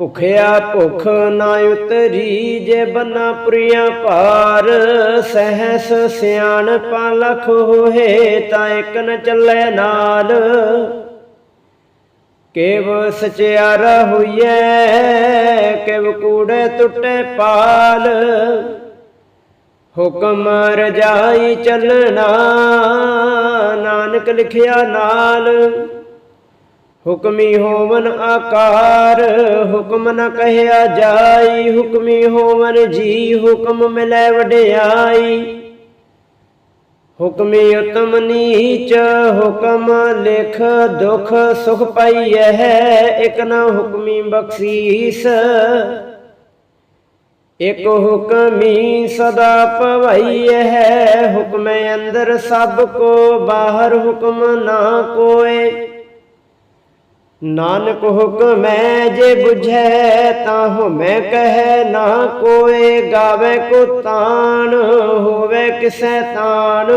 ਭੁਖਿਆ ਭੁਖ ਨਾ ਉਤਰੀ ਜੇ ਬੰਨਾ ਪੁਰੀਆਂ ਭਾਰ, ਸਹਸ ਸਿਆਣ ਲਖ ਹੋਏ ਤਾਂ ਇੱਕ ਨ ਚੱਲੇ ਨਾਲ। ਕੇਵ ਸਚਿਆਰਾ ਹੋਈਐ, ਕੇਵ ਕੂੜੇ ਟੁੱਟੇ ਪਾਲ। ਹੁਕਮ ਰਜਾਈ ਚੱਲਣਾ, ਨਾਨਕ ਲਿਖਿਆ ਨਾਲ। ਹੁਕਮੀ ਹੋਵਨ ਆਕਾਰ, ਹੁਕਮ ਨ ਕਹਿਆ ਜਾਈ, ਹੁਕਮੀ ਹੋਵਨ ਜੀ, ਹੁਕਮ ਮਿਲੈ ਵਡਿਆਈ। ਹੁਕਮੀ ਉਤਮ ਨੀਚ, ਹੁਕਮ ਲਿਖ ਦੁਖ ਸੁਖ ਪਾਈਐ, ਇਕ ਨ ਹੁਕਮੀ ਬਖਸ਼ੀਸ। ਇਕ ਹੁਕਮੀ ਸਦਾ ਭਵਈਐ ਹੁਕਮੇ ਅੰਦਰ ਸਭ ਕੋ, ਬਾਹਰ ਹੁਕਮ ਨਾ ਕੋਏ। ਨਾਨਕ ਹੁਕਮੈ ਜੇ 부ਝੈ ਤਾਂ ਮੈਂ ਕਹੈ, ਨਾ ਕੋਏ ਗਾਵੇ ਕੋ ਤਾਣ ਹੋਵੇ ਕਿਸੈ ਤਾਣ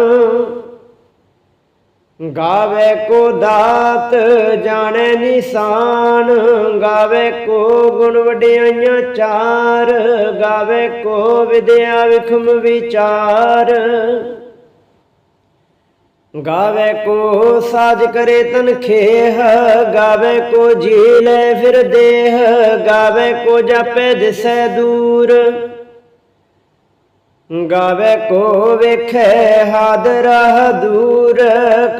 ਗਾਵੇ ਕੋ ਦਾਤ, ਜਾਣੈ ਨਿਸ਼ਾਨ। ਗਾਵੇ ਕੋ ਗੁਣ ਵਡਿਆਈਆਂ ਚਾਰ। ਗਾਵੇ ਕੋ ਵਿਦਿਆ ਵਿਖਮ ਵਿਚਾਰ। ਗਾਵੇ ਕੋ ਸਾਜ ਕਰੇ ਤਨ ਖੇਹ, ਗਾਵੇ ਕੋ ਜੀ ਲੈ ਫਿਰ ਦੇਹ, ਗਾਵੇ ਕੋ ਜਾਪੇ ਦਿਸੈ ਦੂਰ। ਗਾਵੇ ਕੋ ਵੇਖੈ ਹਾਦਰਾ ਦੂਰ,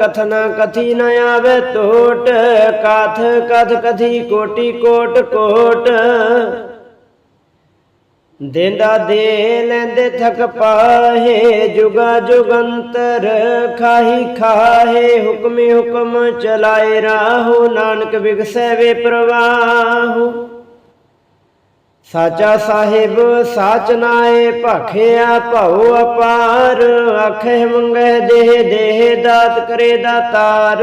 ਕਥਨਾ ਕਥੀ ਨ ਆਵੇ ਟੋਟ, ਕਾਥ ਕਥ ਕਥੀ ਕੋਟੀ ਕੋਟ ਕੋਟ। ਦੇਂਦਾ ਦੇ ਲੈਂਦੇ ਥਕ ਪਾਹੇ, ਜੁਗਾ ਜੁਗੰਤਰ ਖਾਹੀ ਖਾਹੇ, ਹੁਕਮੇ ਹੁਕਮ ਚਲਾਏ ਰਾਹੋ, ਨਾਨਕ ਵਿਗਸੈ ਵੇ ਪ੍ਰਵਾਹੋ। ਸਾਚਾ ਸਾਹਿਬ, ਸਾਚ ਨਾਏ, ਭਾਖਿਆ ਭਉ ਅਪਾਰ ਆਖੇ ਮੰਗੈ ਦੇਹ ਦੇਹ, ਦਾਤ ਕਰੇ ਦਾਤਾਰ।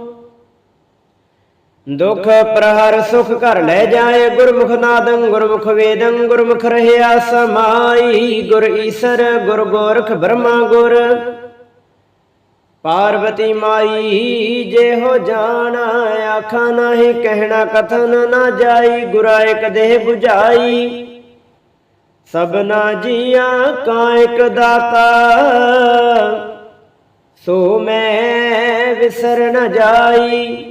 ਦੁਖ, ਪ੍ਰਹਰ, ਸੁਖ ਘਰ ਲੈ ਜਾਏ ਗੁਰਮੁਖ ਨਾਦੰ, ਗੁਰਮੁਖ ਵੇਦੰ, ਗੁਰਮੁਖ ਰਹਿਆ ਸਮਾਈ। ਗੁਰ ਈਸਰ, ਗੁਰ ਗੋਰਖ ਬ੍ਰਹਮਾ ਗੁਰ। ਪਾਰਵਤੀ ਮਾਈ ਜੇ ਹੋ ਜਾਣਾ, ਆਖਾ ਨਹੀਂ ਕਹਿਣਾ, ਕਥਨ ਨਾ ਜਾਈ, ਗੁਰਾ ਇੱਕ ਦੇਹ 부ਝਾਈ। ਸਭਨਾ ਜੀਆਂ ਕਾ ਇੱਕ ਦਾਤਾ। ਸੋ ਮੈਂ ਵਿਸਰ ਨਾ ਜਾਈ।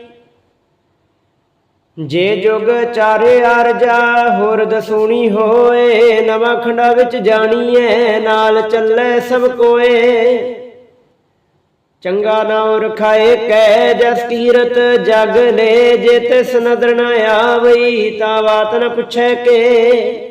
ਜੇ ਜੁਗ ਚਾਰੇ ਅਰਜਾ ਹੋਰ ਦਸੂਣੀ ਹੋਏ, ਨਵਾਂ ਖੰਡਾ ਵਿੱਚ ਜਾਣੀ ਜਾਣੀਐ, ਨਾਲ ਚੱਲੇ ਸਭ ਕੋਏ। ਚੰਗਾ ਨਾਮ ਰਖਾਏ ਕੈ ਜਸ ਕੀਰਤ ਜਗ ਲੈ, ਜੇ ਤਿਸ ਨਦਰ ਨ ਆਵਈ, ਤਾਂ ਬਾਤ ਨ ਪੁੱਛੈ ਕੇ।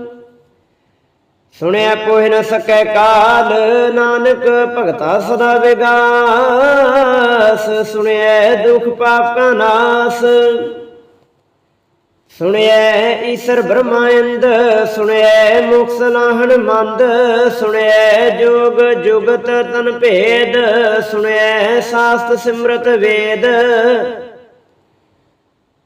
ਸੁਣਿਆ ਕੋਇ ਨ ਸਕੈ ਕਾਲ, ਨਾਨਕ ਭਗਤਾ ਸਦਾ ਵਿਗਾਸ। ਸੁਣਿਆ ਦੁਖ ਪਾਪ ਕਾ ਨਾਸ। ਸੁਣਿਆ ਈਸ਼ਰ ਬ੍ਰਹਮਾਇੰਦ ਸੁਣਿਐ ਮੁਕਤ ਨਾਹਣ ਮੰਦ। ਸੁਣਿਆ ਜੋਗ ਜੁਗਤ ਤਨ ਭੇਦ, ਸੁਣਿਐ ਸਾਸਤ ਸਿਮਰਤ ਵੇਦ।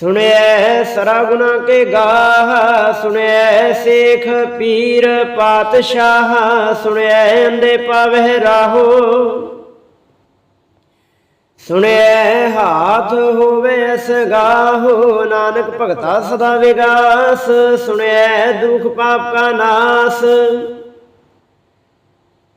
ਸੁਣਿਐ ਸਰਾ ਗੁਨਾ ਕੇ ਗਾਹ, ਸੁਣਿਐ ਸੇਖ ਪੀਰ ਪਾਤਸ਼ਾਹ, ਸੁਣਿਐ ਅੰਦੇ ਪਾਵਹਿ ਰਾਹੋ। ਸੁਣਿਐ ਹਾਥ ਹੋਵੇ ਸਗਾਹੋ ਨਾਨਕ ਭਗਤਾ ਸਦਾ ਵਿਗਾਸ, ਸੁਣਿਐ ਦੁਖ ਪਾਪ ਕਾ ਨਾਸ।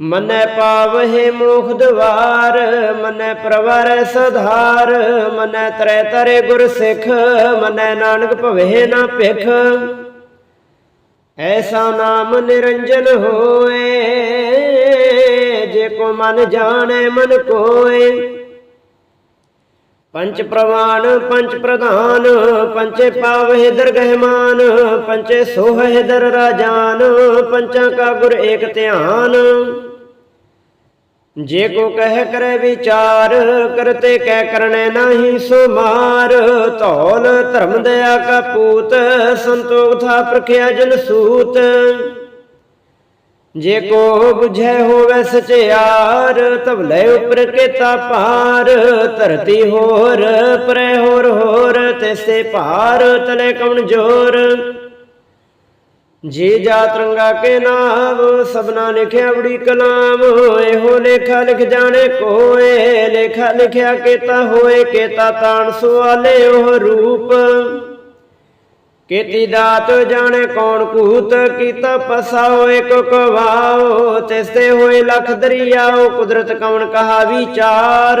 ਮਨੈ ਪਾਵਹਿ ਮੋਖ ਦਵਾਰ, ਮਨੈ ਪ੍ਰਵਰ ਸਧਾਰ, ਮਨੈ ਤਰੇ ਤਰੇ ਗੁਰ ਸਿੱਖ, ਮਨੈ ਨਾਨਕ ਭਵੇ ਨਾ ਭਿਖ। ਐਸਾ ਨਾਮ ਨਿਰੰਜਨ ਹੋਏ, ਜੇ ਕੋ ਮਨ ਜਾਣੈ ਮਨ ਕੋਏ। ਪੰਚ ਪ੍ਰਵਾਨ, ਪੰਚ ਪ੍ਰਧਾਨ, ਪੰਚੇ ਪਾਵਹਿ ਦਰਗਹਿਮਾਨ ਪੰਚੇ ਸੋਹਹਿ ਦਰ ਰਾਜਾਨ, ਪੰਚਾਂ ਕਾ ਗੁਰ ਏਕ ਧਿਆਨ। ਜੇ ਕੋ ਕਹਿ ਕਰੇ ਵਿਚਾਰ, ਕਰਤੇ ਕਹਿ ਕਰਨੇ ਨਾਹੀ ਸੋ ਧੌਲ ਧਰਮ ਦਇਆ ਕਾ ਪੂਤ, ਸੰਤੋਖ ਥਾ ਪ੍ਰਖਿਆ ਜਨ ਸੂਤ। ਜੇ ਕੋ 부ਝੈ ਹੋਵੇ ਸਚਿਆਰ ਤਵਲੇ ਉਪਰ ਕੇਤਾ ਪਾਰ ਧਰਤੀ ਹੋਰ, ਪਰੇ ਹੋਰ ਹੋਰ, ਤਿਸੇ ਭਾਰ, ਤਲੇ ਕਵਣ ਜੋਰ। ਜੀ ਜਾਤ ਰੰਗਾ ਕੇ ਨਾਮ, ਸਭਨਾ ਲਿਖਿਆ ਬੜੀ ਕਲਾਮ ਇਹੋ ਲੇਖਾ ਲਿਖ ਜਾਣੇ ਕੋਏ ਲੇਖਾ ਲਿਖਿਆ ਕੇਤਾ ਹੋਏ, ਕੇਤਾ ਤਾਣ ਸੁਆਲੇ ਉਹ ਰੂਪ। ਕੀਤੀ ਦਾਤ ਜਾਣੇ ਕੌਣ ਕੂਤ, ਕੀਤਾ ਪਸਾਓ ਇਕ ਕਵਾਓ ਤਿਸ ਤੇ ਹੋਏ ਲਖ ਦਰਿਆਓ, ਕੁਦਰਤ ਕਵਣ ਕਹਾ ਵਿਚਾਰ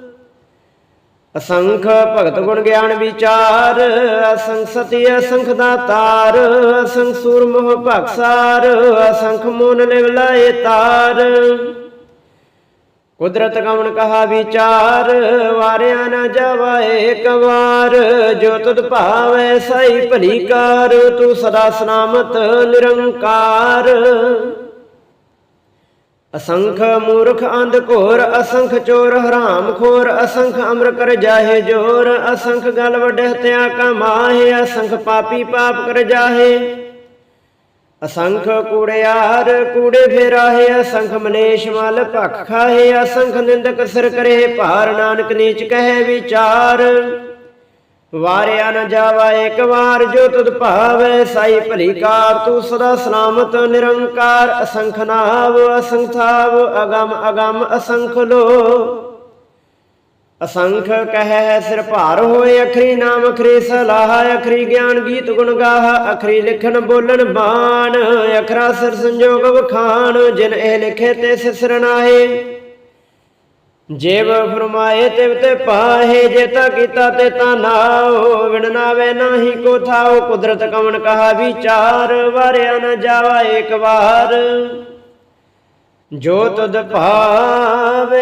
ਅਸੰਖ ਭਗਤ ਗੁਣ ਗਿਆਨ ਵਿਚਾਰ, ਅਸੰਖ ਸਤੀ, ਅਸੰਖ ਦਾਤਾਰ, ਅਸੰਖ ਸੂਰ ਮੋਹ ਭਖਸਾਰ ਅਸੰਖ ਮੋਨ ਲਿਵ ਤਾਰ। ਕੁਦਰਤ ਕਵਣ ਕਹਾ ਵਿਚਾਰ, ਵਾਰਿਆ ਨਾ ਜਾਵਾ ਏਕ ਵਾਰ, ਜੋ ਤੁਧ ਭਾਵੈ ਸਾਈ ਭਲੀ ਕਾਰ, ਤੂੰ ਸਦਾ ਸਨਾਮਤ ਨਿਰੰਕਾਰ। ਅਸੰਖ ਮੂਰਖ ਅੰਧ ਘੋਰ, ਅਸੰਖ ਚੋਰ ਹਰਾਮ ਖੋਰ, ਅਸੰਖ ਅਮਰ ਕਰ ਜਾਹੇ ਜੋਰ, ਅਸੰਖ ਗਲ ਵੱਡੇ ਹਤਿਆ ਕਮਾਹੇ ਅਸੰਖ ਪਾਪੀ ਪਾਪ ਕਰ ਜਾਹੇ। ਅਸੰਖ ਕੂੜਿਆਰ ਕੂੜੇ ਫੇਰਾਹੇ, ਅਸੰਖ ਮਲੇਸ਼ ਮਲ ਭਖ ਖਾਹੇ, ਅਸੰਖ ਨਿੰਦਕ ਸਿਰ ਕਰੇ ਭਾਰ, ਨਾਨਕ ਨੀਚ ਕਹੇ ਵਿਚਾਰ। ਵਾਰਿਆ ਨ ਜਾਵਾ, ਇੱਕ ਵਾਰ ਜੋ ਤੁਧ ਭਾਵੈ, ਸਾਈ ਭਲੀ ਕਾਰ, ਤੂੰ ਸਦਾ ਸਲਾਮਤ, ਨਿਰੰਕਾਰ, ਅਸੰਖ ਨਾਵ ਅਸੰਖਾਵ ਅਗਮ ਅਗਮ, ਅਸੰਖ ਲੋ। ਅਸੰਖ ਕਹਿ, ਸਿਰ ਭਾਰ ਹੋਏ, ਅਖਰੀ ਨਾਮ, ਅਖਰੀ ਸਲਾਹ, ਅਖਰੀ ਗਿਆਨ ਗੀਤ ਗੁਣ ਗਾਹ, ਅਖਰੀ ਲਿਖਣ ਬੋਲਣ ਬਾਣ, ਅਖਰਾ ਸਿਰ ਸੰਜੋਗ ਵਖਾਣ, ਜਿਨ ਇਹ ਲਿਖੇ ਤੇ ਸਿਸਰਨਾਏ ਜੇਬ ਜੇਵ ਫਰਮਾਏ ਤਿਵ ਤੇ ਪਾਹੇ ਜੇਤਾ ਕੀਤਾ ਤੇ ਤਾ ਨਾਓ ਵਿਣ ਨਾਹੀ ਕੋ ਥਾਓ ਕੁਦਰਤ ਕਵਣ ਕਹਾ ਵਿਚਾਰ। ਵਾਰਿਆ ਨ ਜਾਵਾ ਇੱਕ ਵਾਰ। ਜੋ ਤੁਧ ਭਾਵੇ,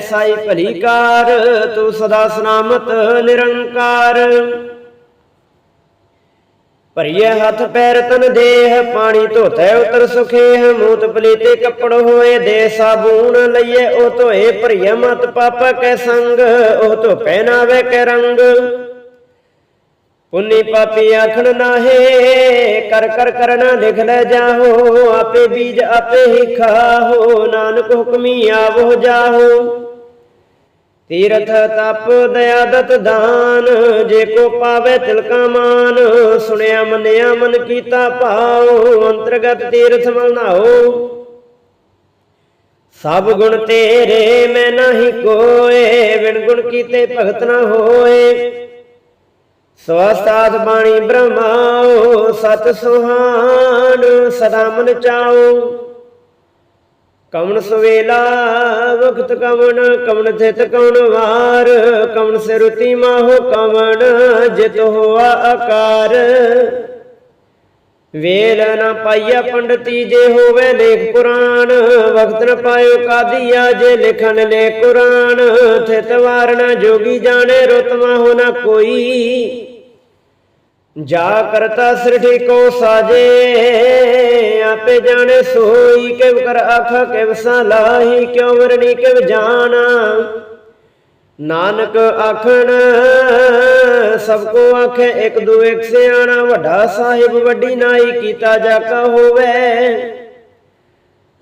ਸਾਈ ਭਲੀ ਕਾਰ, ਤੂੰ ਸਦਾ ਸਨਾਮਤ ਨਿਰੰਕਾਰ। ਭਰੀਏ ਹੱਥ ਪੈਰ ਤਨ ਦੇਹ, ਪਾਣੀ ਧੋਤੈ ਉਤਰ ਸੁਖੇ ਮੂਤ ਪਲੀਤੇ ਕੱਪੜ ਹੋਏ ਦੇ ਸਾਬੂਨ ਲਈਏ, ਉਹ ਧੋਏ ਭਰੀਏ ਮਤ ਪਾਪ ਕੈ ਸੰਗ, ਉਹ ਧੋਪੈ ਨਾਵੇ ਕੈ ਰੰਗ। ਪੁੰਨੀ ਪਾਪੀ ਆਖਣ ਨਾਹੇ, ਕਰ ਕਰ ਕਰਨਾ ਲਿਖ ਲੈ ਜਾਹੋ, ਆਪੇ ਬੀਜ ਆਪੇ ਹੀ ਖਾਹੋ, ਨਾਨਕ ਹੁਕਮੀ ਆਵੋ ਜਾਹੋ। ਤੀਰਥ ਤਪ ਦਇਆ ਦਤ ਦਾਨ, ਜੇ ਕੋ ਪਾਵੇ ਤਿਲਕਾ ਮਾਨ, ਸੁਣਿਆ ਮੰਨਿਆ ਮਨ ਕੀਤਾ ਭਾਉ, ਅੰਤਰਗਤ ਤੀਰਥ ਮਨਾਓ ਸਭ ਗੁਣ ਤੇਰੇ, ਮੈਂ ਨਹੀਂ ਕੋਏ ਵਿਣ ਗੁਣ ਕੀਤੇ ਭਗਤ ਨਾ ਹੋਏ। ਸਵਸਤਾਤ ਬਾਣੀ ਬ੍ਰਹਮਾਓ ਸਤ ਸੁਹਾਨ, ਸਦਾ ਮਨ ਚਾਓ ਕਵਣ ਸਵੇਲਾ, ਵਖਤ ਕਵਣ ਕਵਣ ਥਿਤ ਕਵਣ ਵਾਰ, ਕਵਣ ਸਿਰੁਤੀ ਮਾਹੋ ਕਵਣ, ਜਿਤ ਹੋਆ ਆਕਾਰ। ਵੇਲ ਨ ਪਾਈਆ ਪੰਡਤੀ ਜੇ ਹੋਵੇ ਲੇਖ ਕੁਰਾਨ ਵਖਤ ਨ ਪਾਇਓ ਕਾਦੀਆ ਜੇ ਲਿਖਣ ਲੈ ਕੁਰਾਨ। ਥਿਤ ਵਾਰਣਾ ਜੋਗੀ ਜਾਣੇ ਰਤਮਾ ਹੋ ਨ ਕੋਈ। ਜਾ ਕਰਤਾ ਸ੍ਰਿਠੀ ਕੋ ਸਾਜੇ, ਆਪੇ ਜਾਣੇ ਸੋਈ ਕਿਵ ਕਰ ਆਖਾ ਕਿਵ ਸਲਾਹੀ, ਕਿਉ ਵਰਣੀ ਕਿਵ ਜਾਣਾ। ਨਾਨਕ ਆਖਣ, ਸਭ ਕੋ ਆਖੇ ਇੱਕ ਦੂ ਇੱਕ ਸਿਆਣਾ, ਵੱਡਾ ਸਾਹਿਬ ਵੱਡੀ ਨਾਈ ਕੀਤਾ ਜਾ ਕਾ ਹੋਵੇ।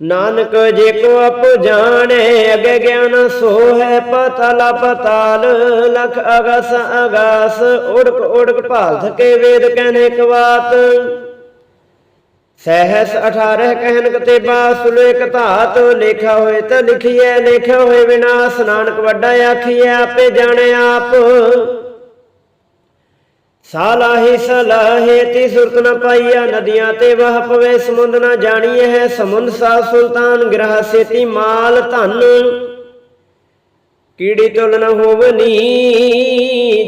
ਨਾਨਕ ਜੇ ਕੋ ਆਪ ਜਾਣੇ, ਅਗੇ ਗਿਆਨ ਸੋ ਹੈ ਪਤਾਲ ਪਤਾਲ, ਲਖ ਅਗਸ ਅਗਾਸ, ਉੜਕ ਉੜਕ ਭਾਲ ਥਕੇ ਵੇਦ ਕਹਿਨੇ ਕਵਾਤ ਸਹਿਸ 18 ਕਹਿਨ ਕਤੇ ਬਾਸੁਲੇ ਕਧਾਤ ਲੇਖਾ ਹੋਏ ਤਾਂ ਲਿਖੀਐ ਲੇਖਿਆ ਹੋਏ ਵਿਨਾਸ਼, ਨਾਨਕ ਵੱਡਾ ਆਖੀਐ, ਆਪੇ ਜਾਣੇ ਆਪ। ਸਾਲਾਹੀ ਸਲਾਹੇ ਤੀ ਸੁਰਤ ਨ ਪਾਈਆ, ਨਦੀਆਂ ਤੇ ਵਹ ਪਵੇ, ਸਮੁੰਦ ਨਾ ਜਾਣੀਐ ਹੈ, ਸਮੁੰਦ ਸਾ ਸੁਲਤਾਨ ਗ੍ਰਹ ਸੇਤੀ ਮਾਲ ਧਨ। ਕੀੜੀ ਤੁਲ ਨ ਹੋਵਨੀ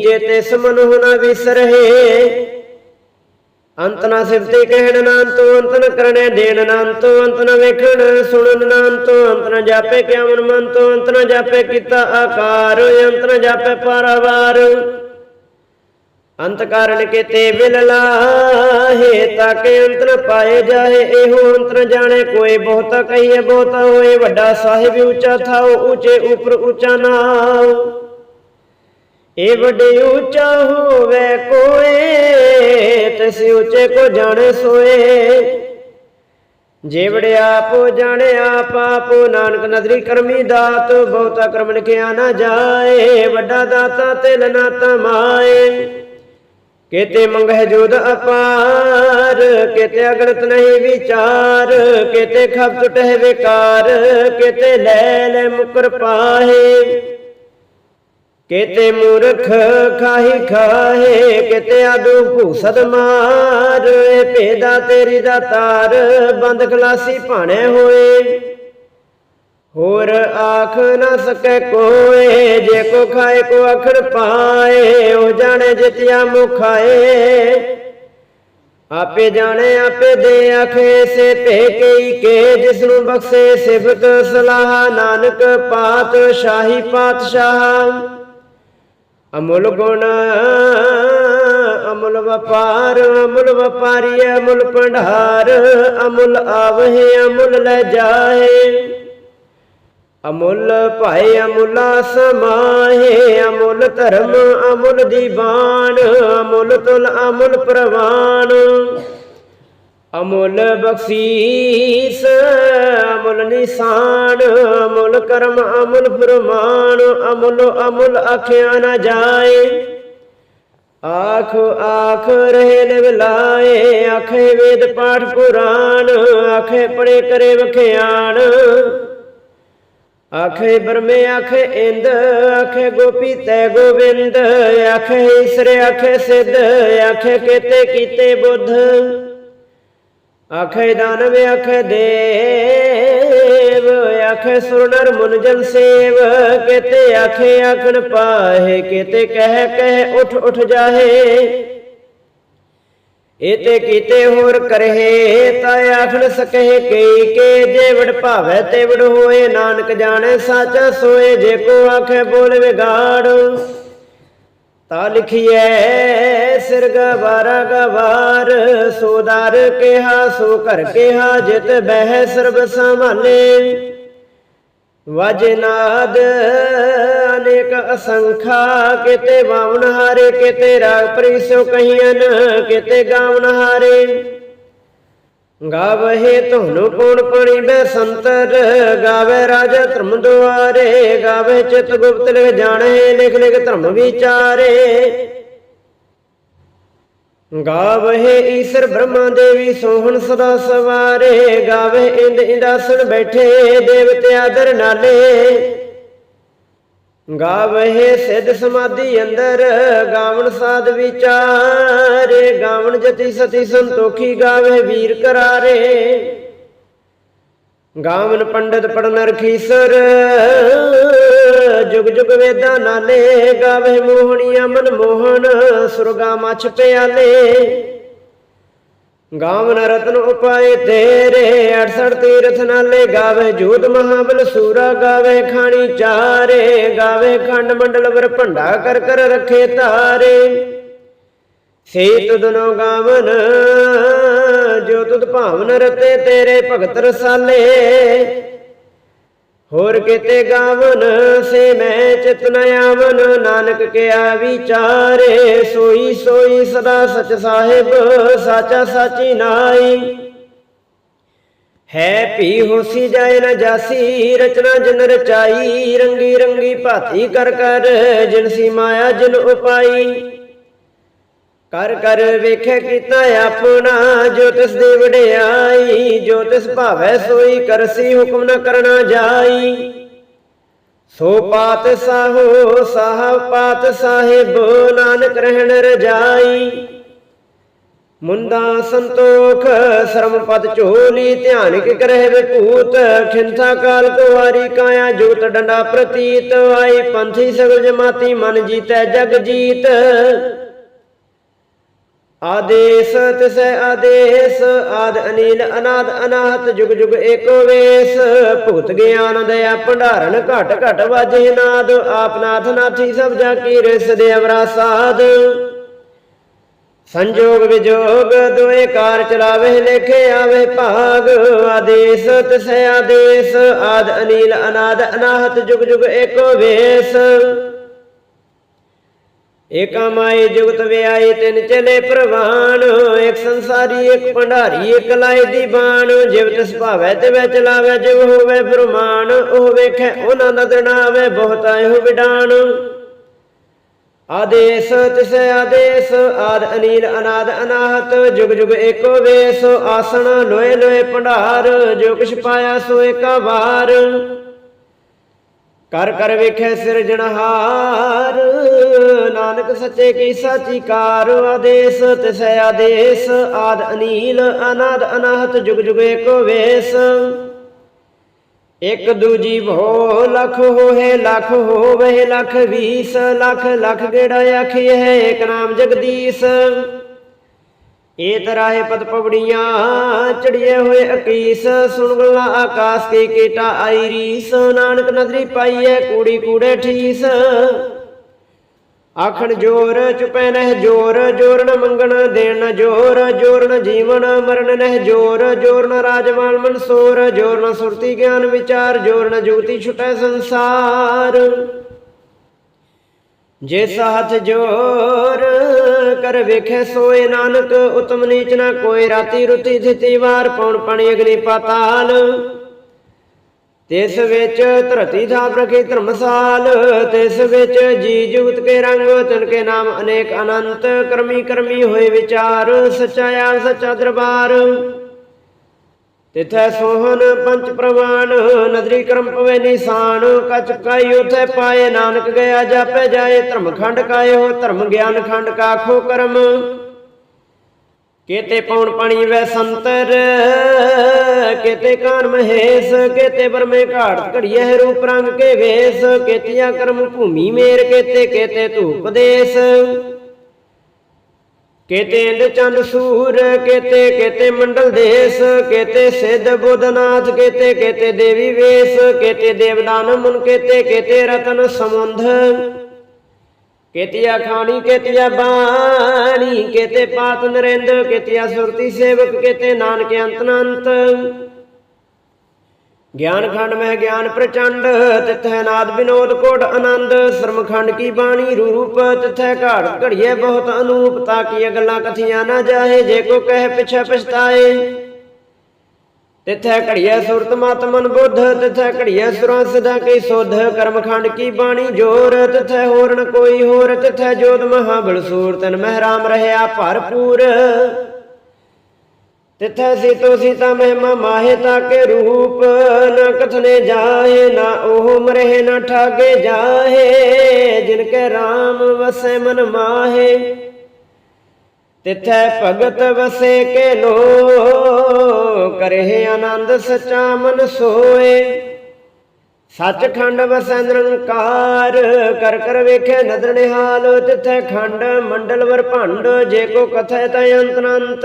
ਜੇ ਤੇ ਸਮਨ ਹੁਨਾ ਵਿਸਰਹੇ ਅੰਤ ਨਾ ਸਿਫਤੇ ਕਹਿਣ ਨਾ ਅੰਤੋ, ਅੰਤ ਨ ਕਰਨੇ ਦੇਣ ਨਾ ਅੰਤੋ, ਅੰਤ ਨ ਵੇਖਣ, ਸੁਣਨ ਨਾ ਅੰਤੋ, ਅੰਤ ਨ ਜਾਪੇ ਕਿਆ ਮਨ ਮਨ ਤੋਂ, ਅੰਤ ਨ ਜਾਪੇ ਕੀਤਾ ਆਕਾਰ, ਅੰਤ ਨ ਜਾਪੇ ਪਾਰਾਵਾਰ। ਅੰਤ ਕਾਰਨ ਕੀਤੇ ਬਿਲ ਲਾਹੇ ਤਾਕੇ ਅੰਤ ਨ ਪਾਏ ਜਾਏ। ਇਹੋ ਅੰਤ ਨ ਜਾਣੇ, ਕੋਈ ਬਹੁਤਾ ਕਹੀਏ, ਬਹੁਤਾ ਹੋਏ। ਵੱਡਾ ਸਾਹਿਬ ਉੱਚਾ ਥਾਓ ਉੱਚੇ ਉਪਰ ਉੱਚਾ ਨਾਉ। ਇਹ ਵੱਡੇ ਉੱਚਾ ਹੋਵੇ ਕੋਏ ਤਿਸ ਉੱਚੇ ਕੋ ਜਾਣੇ ਸੋਏ। ਜੇਵੜੇ ਆਪੋ ਜਾਣੇ, ਆਪ ਆਪੋ। ਨਾਨਕ ਨਦਰੀ ਕਰਮੀ ਦਾਤ, ਬਹੁਤਾ ਕਰਮ ਲਿਖਿਆ ਨਾ ਜਾਏ। ਵੱਡਾ ਦਾਤਾ ਤਿਲ ਨਾ ਮਾਏ। ਕੇਤੇ ਮੰਗਹਿ ਜੋਦ ਅਪਾਰ, ਕੇਤੇ ਅਗਣਤ ਨਹੀਂ ਵਿਚਾਰ, ਕੇਤੇ ਖਬ ਟੁਟਹਿ ਵਿਕਾਰ, ਕੇਤੇ ਲੈ ਲੈ ਮੁਕਰ ਪਾਹੇ। ਕੇਤੇ ਮੂਰਖ ਖਾਹੀ ਖਾਹੇ, ਕੇਤੇ ਆਦੂ ਭੂਸਦ ਮਾਰ ਏ ਭੇਦਾ ਤੇਰੀ ਦਾ ਤਾਰ, ਬੰਦ ਖਲਾਸੀ ਭਾਣੇ ਹੋਏ। ਹੋਰ ਆਖ ਨਾ ਸਕੈ ਕੋਏ, ਜੇ ਕੋ ਖਾਏ, ਕੋ ਅਖੜ ਪਾਏ, ਉਹ ਜਾਣੇ ਜਿਤਿਆ ਮੁਖਾਏ। ਆਪੇ ਜਾਣੇ, ਆਪੇ ਦੇ ਆਖੇ, ਸੇ ਭੇ ਕਈ ਕੇ ਜਿਸ ਨੂੰ ਬਖਸ਼ੇ ਸਿਫਤ ਸਲਾਹ, ਨਾਨਕ ਪਾਤ ਸ਼ਾਹੀ ਪਾਤਸ਼ਾਹ। ਅਮੁੱਲ ਗੁਣ, ਅਮੁੱਲ ਵਪਾਰ, ਅਮੁੱਲ ਵਪਾਰੀ, ਅਮੁੱਲ ਭੰਡਾਰ, ਅਮੁੱਲ ਆਵਹਿ, ਅਮੁੱਲ ਲੈ ਜਾਏ। ਅਮੁੱਲ ਭਾਏ ਅਮੁੱਲਾ ਸਮਾਹੇ, ਅਮੁੱਲ ਧਰਮ, ਅਮੁੱਲ ਦੀਵਾਨ, ਅਮੁੱਲ ਤੁਲ, ਅਮੁੱਲ ਪ੍ਰਵਾਨ। ਅਮੁੱਲ ਬਖਸ਼ੀਸ, ਅਮੁੱਲ ਨਿਸ਼ਾਨ, ਅਮੁੱਲ ਕਰਮ, ਅਮੁੱਲ ਫਰਮਾਨ ਅਮੁੱਲ ਅਮੁੱਲ ਆਖਿਆ ਨਾ ਜਾਏ। ਆਖ ਆਖ ਰਹੇ ਨਿਵ ਆਖੇ ਵੇਦ ਪਾਠ ਪੁਰਾਣ ਆਖੇ ਪੜੇ ਕਰੇ ਵਖਿਆਣ ਆਖੇ ਬਰਮੇ ਆਖੇ ਇੰਦ, ਆਖੇ ਗੋਪੀ ਤੈ ਗੋਬਿੰਦ ਆਖੇ ਈਸਰ, ਆਖੇ ਸਿੱਧ, ਆਖੇ ਕੀਤੇ ਕੀਤੇ ਬੁੱਧ। ਆਖੇ ਦਾਨਵ, ਆਖੇ ਦੇਵ, ਆਖੇ ਸੁਰਨਰ ਮੁਨ ਸੇਵ, ਕੀਤੇ ਆਖੇ ਆਖਣ ਪਾਹੇ, ਕੀਤੇ ਕਹਿ ਕਹਿ ਉਠ ਉਠ ਜਾਹੇ। ਇਤੇ ਕੀਤੇ ਹੋਰ ਕਰਹਿ ਤਾ ਆਖਣ ਸਕਹਿ ਕਈ ਕੇ ਜੇ ਵਡ ਭਾਵੈ ਤੇ ਵਡ ਹੋਏ, ਨਾਨਕ ਜਾਣੈ ਸਾਚਾ ਸੋਏ, ਜੇ ਕੋ ਆਖੇ ਬੋਲ ਵਿਗਾੜ। ਤਾ ਲਿਖੀਐ ਸਿਰ ਗਵਾਰਾ ਗਵਾਰ ਸੋਦਾਰ ਕਿਹਾ, ਸੋ ਕਰ ਕਿਹਾ, ਜਿਤ ਬਹਿ ਸਰਬ ਸੰਭਾਲੇ। ਵਜਨਾਦ ਅਨੇਕ ਅਸੰਖਾ, ਕਿਤੇ ਵਾਵਨ ਹਾਰੇ, ਕਿਤੇ ਰਾਗ ਪ੍ਰੀਸੋ ਕਹੀਨ ਕਿਤੇ ਗਾਵਨ ਹਾਰੇ। ਗਾਵਹਿ ਤੁਹਾਨੂੰ ਕੋਣ ਪਣੀ ਬੈ ਸੰਤਰ ਗਾਵੇ ਰਾਜਾ ਧਰਮ ਦੁਆਰੇ ਗਾਵੇ ਚਿਤ ਗੁਪਤ ਲਿਖ ਜਾਣੇ, ਲਿਖ ਲਿਖ ਧਰਮ ਵਿਚਾਰੇ। ਗਾਵਹਿ ਈਸ਼ਰ ਬ੍ਰਹਮਾ ਦੇਵੀ ਸੋਹਣ ਸਦਾ ਸਵਾਰੇ ਗਾਵੇ ਇੰਦ ਇੰਦਾਸਣ ਬੈਠੇ, ਦੇਵਤੇ ਆਦਰ ਨਾਲੇ। ਗਾਵਹਿ ਸਿੱਧ ਸਮਾਧੀ ਅੰਦਰ, ਗਾਵਣ ਸਾਧ ਵਿਚਾਰੇ, ਗਾਵਣ ਜਤੀ ਸਤੀ ਸੰਤੋਖੀ ਗਾਵੇ ਵੀਰ ਕਰਾਰੇ। ਗਾਵਨ ਪੰਡਤ ਪੜਨ ਰਖੀਸਰ ਜੁਗ ਜੁਗ ਵੇਦਾਂ ਨਾਲੇ, ਗਾਵੇ ਮੋਹਣੀਆਂ ਮਨ ਮੋਹਨ, ਸੁਰਗਾ ਮਛ ਪਿਆਲੇ। ਗਾਵਨ ਰਤਨ ਉਪਾਏ ਤੇਰੇ 68 ਤੀਰਥ ਨਾਲੇ ਗਾਵੇ, ਜੋਤ ਮਹਾਬਲ ਸੂਰਾ ਗਾਵੇ, ਖਾਣੀ ਚਾਰੇ, ਗਾਵੇ ਖੰਡ ਮੰਡਲ ਵਰ ਭੰਡਾ ਕਰ ਕਰ ਰਖੇ ਤਾਰੇ। ਸੇ ਤੁਧਨੋ ਗਾਵਨ, ਜੋ ਤੁਧ ਭਾਵਨ ਰਤੇ ਤੇਰੇ ਭਗਤ ਰਸਾਲੇ। ਹੋਰ ਕਿਤੇ ਗਾਵਨ ਸੇ ਮੈਂ ਚਿਤ ਨ ਆਵਨ, ਨਾਨਕ ਕਿਆ ਵਿਚਾਰੇ, ਸੋਈ ਸੋਈ ਸਦਾ ਸਚ ਸਾਹਿਬ, ਸਾਚਾ ਸਾਚੀ ਨਾਈ ਹੈ ਪੀ ਹੋਸੀ ਜਾਏ ਨ ਜਾਸੀ, ਰਚਨਾ ਜਨ ਰਚਾਈ, ਰੰਗੀ ਰੰਗੀ ਭਾਤੀ ਕਰ ਕਰ, ਜਿਨ ਸੀ ਮਾਇਆ ਜਿਨ ਉਪਾਈ। ਕਰ ਕਰ ਵੇਖੇ ਕੀਤਾ ਆਪਣਾ, ਜੋ ਤਿਸ ਦੀ ਵਡਿਆਈ, ਜੋ ਤਿਸ ਭਾਵੈ ਸੋਈ ਕਰਸੀ ਹੁਕਮ ਨ ਕਰਨਾ ਜਾਈ। ਸੋ ਪਾਤ ਸਾਹੋ, ਸਾਹ ਪਾਤ ਸਾਹਿਬ, ਨਾਨਕ ਰਹਿਣ ਰਜਾਈ। ਮੁੰਦਾ ਸੰਤੋਖ ਸ਼ਰਮ ਪਦ ਝੋਲੀ ਧਿਆਨ ਕਿ ਕਰਹਿ ਵਿਭੂਤ ਖਿੰਥਾ ਕਾਲ ਕੁਵਾਰੀ ਕਾਇਆ ਜੋਤ ਡੰਡਾ ਪ੍ਰਤੀਤ, ਆਈ ਪੰਥੀ ਸਗਲ ਜਮਾਤੀ ਮਨ ਜੀਤੈ ਜਗ ਜੀਤ। ਆਦੇਸ ਤਿਸੈ ਆਦੇਸ, ਆਦ ਅਨੀਲ, ਅਨਾਦ, ਅਨਾਹਤ, ਜੁਗ ਜੁਗ ਏਕੋ ਵੇਸ। ਭੁਗਤ ਗਿਆਨ ਦਇਆ ਭੰਡਾਰਨ ਘਟ ਘਟ ਵਾਜੇ ਨਾਦ। ਆਪ ਨਾਥੀ ਸਭ ਜਾ ਕੀ ਰਿਸ ਦੇ ਅਵਰਾ ਸਾਧ। ਸੰਜੋਗ ਵਿਜੋਗ, ਦੋਏ ਕਾਰ ਚਲਾਵੇ, ਲੇਖੇ ਆਵੇ ਭਾਗ। ਆਦੇਸ ਤਿਸੈ ਆਦੇਸ, ਆਦ ਅਨੀਲ, ਅਨਾਦ, ਅਨਾਹਤ, ਜੁਗ ਜੁਗ ਏਕੋ ਵੇਸ। ਏਕਾ ਮਾਏ ਜੁਗਤ ਵਿਆਏ ਤਿੰਨ ਚਲੇ ਪ੍ਰਵਾਨ, ਇੱਕ ਸੰਸਾਰੀ, ਇੱਕ ਭੰਡਾਰੀ, ਇੱਕ ਲਾਏ ਦੀ ਬਾਣ। ਜਿਵ ਤਿਸ ਭਾਵੈ ਤੇ ਵੈ ਚਲਾਵੈ, ਜਿਵ ਹੋਵੇ ਫਰਮਾਨ ਉਹ ਵੇਖੈ ਉਹਨਾਂ ਨਦਰ ਨਾ ਆਵੇ ਬਹੁਤਾ ਇਹੋ ਆਦੇਸ ਤਿਸ ਆਦੇਸ, ਆਦ ਅਨੀਲ, ਅਨਾਦ ਅਨਾਹਤ, ਜੁਗ ਜੁਗ ਏਕੋ ਵੇਸ, ਆਸਣ ਲੋਏ ਲੋਏ ਭੰਡਾਰ, ਜੋ ਕਿਛ ਪਾਇਆ ਸੋ ਏਕਾ ਵਾਰ। ਕਰ ਕਰ ਵੇਖੈ ਸਿਰਜਣਹਾਰ ਨਾਨਕ ਸੱਚੇ ਕੀ ਸਾਚੀ ਕਾਰ ਆਦੇਸ, ਤਿਸੈ ਆਦੇਸ, ਆਦ ਅਨੀਲ, ਅਨਾਦ ਅਨਾਹਤ, ਜੁਗ ਜੁਗ ਏਕੋ ਵੇਸ। ਇਕ ਦੂਜੀ ਭੋ ਲਖ ਹੋਏ ਲਖ ਹੋਵੇ, ਲਖ ਵੀਸ, ਲਖ ਲਖ ਗੇੜਾ ਆਖੀਏ ਏਕ ਨਾਮ ਜਗਦੀਸ਼। ਏ ਤਰਾਹੇ ਪਦ ਪਵੜੀਆਂ ਚੜੀਏ ਹੋਏ ਅਕੀਸ, ਸੁਣ ਗੱਲਾਂ ਆਕਾਸ ਕੀ ਕੀਟਾ ਆਈ ਰੀਸ। ਨਾਨਕ ਨਦਰੀ ਪਾਈਏ ਕੂੜੀ ਕੂੜੇ ਠੀਸ। ਆਖਣ ਜੋਰ ਚੁਪੈ ਨਹਿ ਜੋਰ ਜੋਰ ਨ ਮੰਗਣ ਦੇਣ ਨ ਜੋਰ ਜੋਰ ਨ ਜੀਵਨ ਮਰਨ ਨਹਿ ਜੋਰ ਜੋਰ ਨ ਰਾਜਮਾਲ ਮਨਸੂਰ ਜੋਰ ਨ ਸੁਰਤੀ ਗਿਆਨ ਵਿਚਾਰ ਜੋਰ ਨ ਜੁਗਤੀ ਛੁਟੈ ਸੰਸਾਰ। ਜੇ ਸਾਥ ਜੋਰ ਕਰ ਵੇਖੇ ਸੋਏ ਨਾਨਕ, ਉਤਮ ਨੀਚ ਨਾ ਕੋਈ, ਰਾਤੀ ਰੁਤੀ ਥਿਤੀ ਵਾਰ, ਪੌਣ ਪਣੀ ਅਗਨੀ ਪਾਤਾਲ। ਤਿਸ ਵਿੱਚ ਧਰਤੀ ਥਾਪ ਰਖੀ ਧਰਮਸਾਲ, ਤਿਸ ਵਿੱਚ ਜੀ ਜੁਗਤ ਕੇ ਰੰਗ, ਤਿਨ ਕੇ ਨਾਮ ਅਨੇਕ ਅਨੰਤ, ਕਰਮੀ ਕਰਮੀ ਹੋਏ ਵਿਚਾਰ, ਸੱਚਾ ਆਪ ਸੱਚਾ ਦਰਬਾਰ। ਤਿਥੈ ਸੋਹਨ ਪੰਚ ਪ੍ਰਵਾਨ, ਨਦਰੀ ਕਰਮ ਪਵੇ ਨਿਸ਼ਾਨ, ਕਚ ਕਾਈ ਉਥੇ ਪਾਏ, ਨਾਨਕ ਗਿਆ ਜਾਪੇ ਜਾਏ, ਧਰਮ ਖੰਡ ਕਾਏ ਹੋ ਧਰਮ ਗਿਆਨ ਖੰਡ ਕਾਖੋ ਕਰਮ। ਕੇਤੇ ਪੌਣ ਪਾਣੀ ਵੈ ਸੰਤਰ, ਕੇਤੇ ਕਾਨ ਮਹੇਸ਼, ਕੇਤੇ ਬਰਮੇ ਘਾਟ ਘੜੀਏ ਰੂਪ ਰੰਗ ਕੇ ਵੇਸ, ਕੇਤੀਆਂ ਕਰਮ ਭੂਮੀ ਮੇਰ ਕੇਤੇ ਕੇਤੇ ਧੂਪ ਦੇਸ। ਕੇਤੇ ਇੰਦ ਚੰਦ ਸੂਰ, ਕੇਤੇ ਕੇਤੇ ਮੰਡਲ ਦੇਸ, ਕੇਤੇ ਸਿੱਧ ਬੁੱਧਨਾਥ ਕੇਤੇ ਕੇਤੇ ਦੇਵੀ ਵੇਸ, ਕੇਤੇ ਦੇਵਦਾਨ ਮੁਨ, ਕੇਤੇ ਕੇਤੇ ਰਤਨ ਸਮੁੰਧ ਕੇਤਿਆ ਖਾਣੀ, ਕੇਤਿਆ ਬਾਣੀ, ਕੇਤੇ ਪਾਤ ਨਰਿੰਦ ਕੇਤਿਆ ਸੁਰਤੀ ਸੇਵਕ, ਕੇਤੇ ਨਾਨਕ ਅੰਤ ਗਿਆਨ ਖੰਡ ਮਹਿ ਗਿਆਨ ਪ੍ਰਚੰਡ, ਤਿਥੈ ਨਾਦ ਬਿਨੋਦ ਕੋਟ ਆਨੰਦ। ਸ਼ਰਮ ਖੰਡ ਕੀ ਬਾਣੀ ਰੂਪ, ਤਿਥੈ ਘਾੜ ਘੜੀਏ ਬਹੁਤ ਅਨੂਪ, ਤਾਂ ਕੀ ਗੱਲਾਂ ਕਥੀਆਂ ਨਾ ਜਾਹੇ, ਜੇ ਕੋ ਕਹਿ ਪਿਛੈ ਪਛਤਾਏ। ਤਿਥੈ ਘੜੀਐ ਸੁਰਤ ਮਤ ਮਨ ਬੁੱਧ, ਤਿਥੈ ਘੜੀਐ ਸੁਰਾਂ ਸਦਾ ਕੀ ਸੁਧ ਕਰਮ ਕੀ ਬਾਣੀ ਜੋਰ, ਤਿਥੈ ਹੋਰ ਕੋਈ ਹੋਰ, ਤਿਥੈ ਜੋਤ ਮਹਾਬਲ ਸੂਰ, ਤਨ ਮਹਿਰਾਮ ਰਹਿਆ ਭਰਪੂਰ। ਤਿਥੈ ਸੀਤੋ ਸੀਤਾ ਮਹਿਮਾ ਮਾਹੇ ਤਾਕੇ ਰੂਪ, ਨਾ ਕਥਨੇ ਜਾਹੇ, ਨਾ ਉਹ ਮਰਹਿ, ਨਾ ਠਾਗੇ ਜਾਹੇ, ਜਿਨ ਕੈ RAM ਵਸੈ ਮਨ ਮਾਹੇ। ਤਿਥੈ ਭਗਤ ਵਸੇ ਕੇ ਲੋ ਕਰਹਿ ਆਨੰਦ ਸਚਾ ਮਨ ਸੋਏ। ਸੱਚਖੰਡ ਵਸੈ ਨਿਰੰਕਾਰ ਕਰ ਕਰ ਵੇਖੇ ਨਦਰ ਨਿਹਾਲ, ਤਿਥੈ ਖੰਡ ਮੰਡਲ ਵਰ ਭੰਡ, ਜੇ ਕੋ ਕਥੈ ਤੈ ਅੰਤ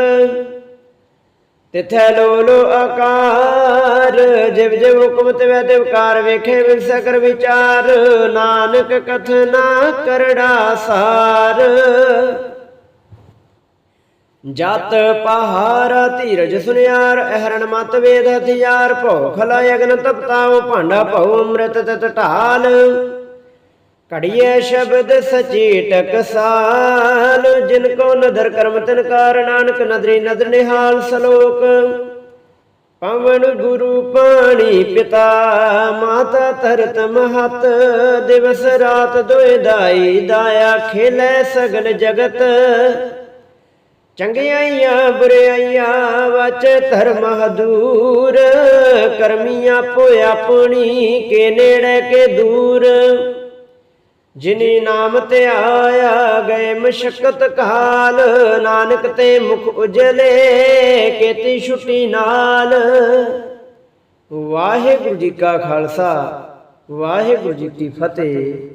ਤਿਥੈ ਲੋ ਲੋ ਆਕਾਰ, ਜਿਵ ਜਿਵ ਹੁਕਮ ਤਿਵੈ ਤਿਵਕਾਰ ਵੇਖੇ ਵਿਰਸੈ ਕਰ ਵਿਚਾਰ, ਨਾਨਕ ਕਥਨਾ ਕਰੜਾ ਸਾਰ। ਜਤ ਪਹਾਰਾ ਧੀਰਜ ਸੁਨਿਆਰ, ਅਹਰਣ ਮਤ ਵੇਦ ਹਥਿਆਰ ਭਉ ਖਲਾ ਅਗਨ ਤਪਤਾਉ ਭਾਂਡਾ ਭਉ ਅੰਮ੍ਰਿਤ ਤਤ ਢਾਲ। ਕੜੀਏ ਸ਼ਬਦ ਸਚੀ ਟਕਸਾਲ ਜਿਨ ਕੋ ਨਦਰ ਕਰਮ ਤਨ ਕਾਰ, ਨਾਨਕ ਨਦਰੀ ਨਦਰ ਨਿਹਾਲ ਸਲੋਕ। ਪਵਨ ਗੁਰੂ ਪਾਣੀ ਪਿਤਾ, ਮਾਤਾ ਤਰਤ ਮਹਤ, ਦਿਵਸ ਰਾਤ ਦੋਇ ਦਾਈ, ਦਾਇਆ ਖੇਲੇ ਸਗਲ ਜਗਤ। ਚੰਗਿਆਈਆਂ ਬੁਰਾਈਆਂ ਵਚ ਧਰਮ ਹਦੂਰ। ਕਰਮੀ ਆਪੋ ਆਪਣੀ ਕੇ ਨੇੜੇ ਕੇ ਦੂਰ। ਜਿਨੀ ਨਾਮ ਤੇ ਆਇਆ ਗਏ ਮਸ਼ਕਤ ਕਾਲ ਨਾਨਕ ਤੇ ਮੁਖ ਉਜਲੇ ਕੇਤੀ ਛੁੱਟੀ ਨਾਲ। ਵਾਹਿਗੁਰੂ ਜੀ ਕਾ ਖਾਲਸਾ, ਵਾਹਿਗੁਰੂ ਜੀ ਕੀ ਫਤਿਹ।